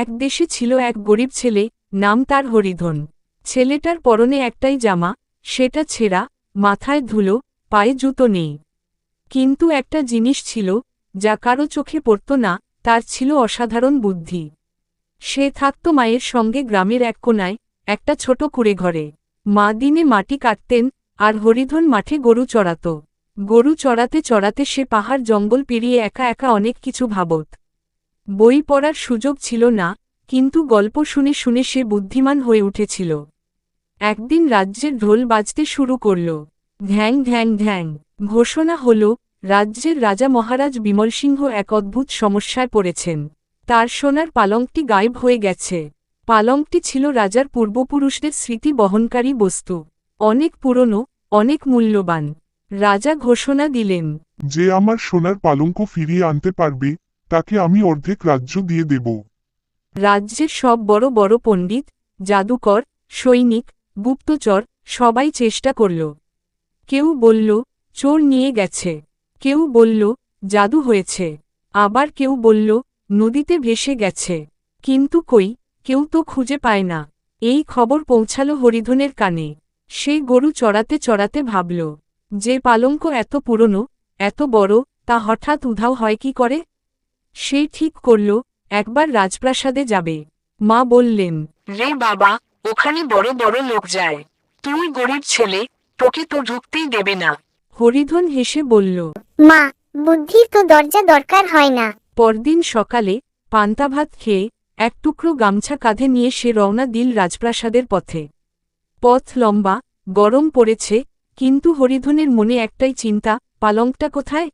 এক দেশে ছিল এক গরিব ছেলে, নাম তার হরিধন। ছেলেটার পরনে একটাই জামা, সেটা ছেঁড়া, মাথায় ধুলো, পায়ে জুতো নেই। কিন্তু একটা জিনিস ছিল, যা কারও চোখে পড়ত না, তার ছিল অসাধারণ বুদ্ধি। সে থাকত মায়ের সঙ্গে গ্রামের এক কোনায়, একটা ছোট কুড়ে ঘরে মা দিনে মাটি কাটতেন, আর হরিধন মাঠে গরু চড়াত। গরু চড়াতে চড়াতে সে পাহাড় জঙ্গল পেরিয়ে একা একা অনেক কিছু ভাবত। বই পড়ার সুযোগ ছিল না, কিন্তু গল্প শুনে শুনে সে বুদ্ধিমান হয়ে উঠেছিল। একদিন রাজ্যের ঢোল বাজতে শুরু করল। ঢ্যাং ঢ্যাং ঢ্যাং। ঘোষণা হল, রাজ্যের রাজা মহারাজ বিমল সিংহ এক অদ্ভুত সমস্যায় পড়েছেন। তার সোনার পালংটি গায়েব হয়ে গেছে। পালংটি ছিল রাজার পূর্বপুরুষদের স্মৃতি বহনকারী বস্তু। অনেক পুরনো, অনেক মূল্যবান। রাজা ঘোষণা দিলেন, যে আমার সোনার পালঙ্ক ফিরিয়ে আনতে পারবে তাকে আমি অর্ধেক রাজ্য দিয়ে দেব। রাজ্যের সব বড় বড় পণ্ডিত, জাদুকর, সৈনিক, গুপ্তচর সবাই চেষ্টা করল। কেউ বলল, চোর নিয়ে গেছে। কেউ বলল, জাদু হয়েছে। আবার কেউ বলল, নদীতে ভেসে গেছে। কিন্তু কই, কেউ তো খুঁজে পায় না। এই খবর পৌঁছালো হরিধনের কানে। সে গরু চড়াতে চড়াতে ভাবল, যে পালঙ্ক এত পুরনো, এত বড়, তা হঠাৎ উধাও হয় কি করে? সে ঠিক করল একবার রাজপ্রাসাদে যাবে। মা বললেন রে বাবা ওখানে বড় বড় লোক যায়। তুই গরিব ছেলে তোকে তো ঢুকতেই দেবে না। হরিধন হেসে বলল মা বুদ্ধির তো দরজা দরকার হয় না। পরদিন সকালে পান্তা ভাত খেয়ে এক টুকরো গামছা কাঁধে নিয়ে সে রওনা দিল রাজপ্রাসাদের পথে। পথ লম্বা গরম পড়েছে কিন্তু হরিধনের মনে একটাই চিন্তা পালংটা কোথায়?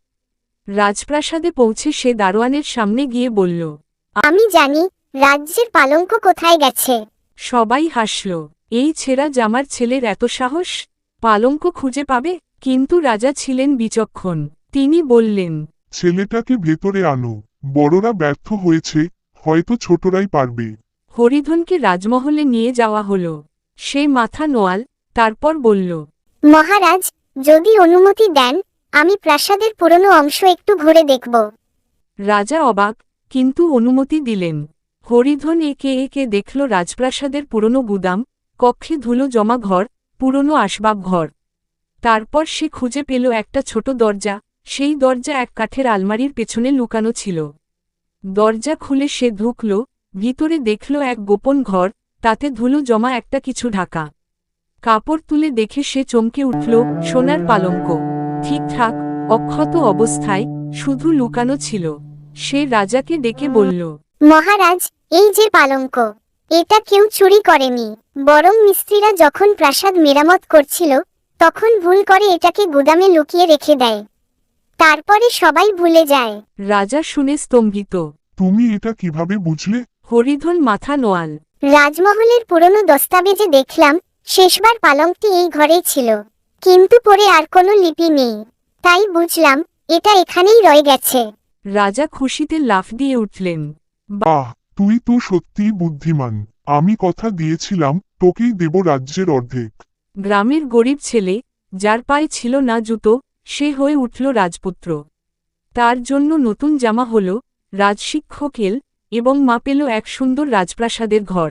রাজপ্রাসাদে পৌঁছে সে দারোয়ানের সামনে গিয়ে বলল আমি জানি রাজ্যের পালঙ্ক কোথায় গেছে। সবাই হাসল এই ছেঁড়া জামার ছেলের এত সাহস পালঙ্ক খুঁজে পাবে? কিন্তু রাজা ছিলেন বিচক্ষণ। তিনি বললেন ছেলেটাকে ভেতরে আনো বড়রা ব্যর্থ হয়েছে হয়তো ছোটরাই পারবে। হরিধনকে রাজমহলে নিয়ে যাওয়া হল। সে মাথা নোয়াল তারপর বলল মহারাজ যদি অনুমতি দেন আমি প্রাসাদের পুরনো অংশ একটু ঘুরে দেখব। রাজা অবাক, কিন্তু অনুমতি দিলেন। হরিধন একে একে দেখল রাজপ্রাসাদের পুরনো গুদাম, কক্ষে ধুলো জমা ঘর, পুরনো আসবাব ঘর। তারপর সে খুঁজে পেল একটা ছোট দরজা, সেই দরজা এক কাঠের আলমারির পেছনে লুকানো ছিল। দরজা খুলে সে ঢুকল, ভিতরে দেখল এক গোপন ঘর, তাতে ধুলো জমা একটা কিছু ঢাকা। কাপড় তুলে দেখে সে চমকে উঠল, সোনার পালঙ্ক। ঠিকঠাক অক্ষত অবস্থায় শুধু লুকানো ছিল। সে রাজাকে ডেকে বলল মহারাজ এই যে পালঙ্ক এটা কেউ চুরি করেনি। বরং মিস্ত্রিরা যখন প্রাসাদ মেরামত করছিল তখন ভুল করে এটাকে গুদামে লুকিয়ে রেখে দেয়। তারপরে সবাই ভুলে যায়। রাজা শুনে স্তম্ভিত তুমি এটা কীভাবে বুঝলে? হরিধন মাথা নোয়াল। রাজমহলের পুরনো দস্তাবেজে দেখলাম শেষবার পালংটি এই ঘরেই ছিল। কিন্তু পরে আর কোনো লিপি নেই। তাই বুঝলাম এটা এখানেই রয়ে গেছে। রাজা খুশিতে লাফ দিয়ে উঠলেন। বাহ তুই তো সত্যিই বুদ্ধিমান। আমি কথা দিয়েছিলাম তোকেই দেব রাজ্যের অর্ধেক। গ্রামের গরিব ছেলে যার পায়ে ছিল না জুতো সে হয়ে উঠল রাজপুত্র। তার জন্য নতুন জামা হল রাজশিক্ষক এল এবং মা পেল এক সুন্দর রাজপ্রাসাদের ঘর।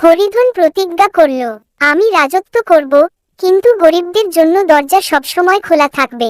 হরিধন প্রতিজ্ঞা করল আমি রাজত্ব করব কিন্তু গরিবদের জন্য দরজা সবসময় খোলা থাকবে।